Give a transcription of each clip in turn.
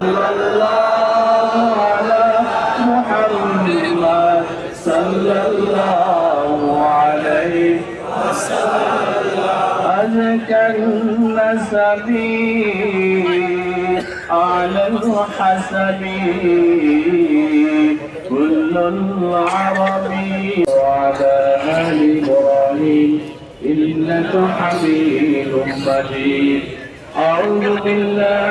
صلى الله على محمد صلى الله عليه وسلم أزكى النسب على الحسب كل العربي وعلى آل إبراهيم إنك حميد مجيد أعوذ بالله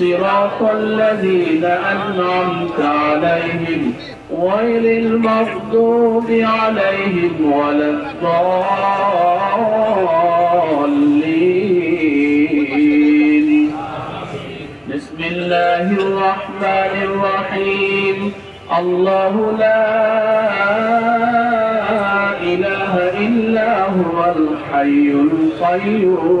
صراط الذين أنعمت عليهم غير المغضوب عليهم ولا الضالين. بسم الله الرحمن الرحيم. الله لا إله إلا هو الحي القيوم.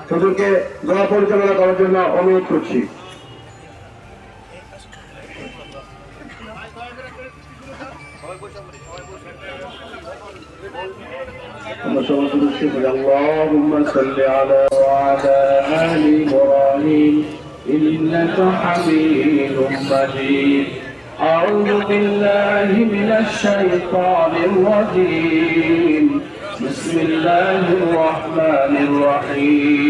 হুজুরকে দোয়া পরিচালনা করার জন্য অনুরোধ করছি اللهم صل اللهم صل على وعلى آل إبراهيم إنك حميد مجيد أعوذ بالله من الشيطان الرجيم بسم الله الرحمن الرحيم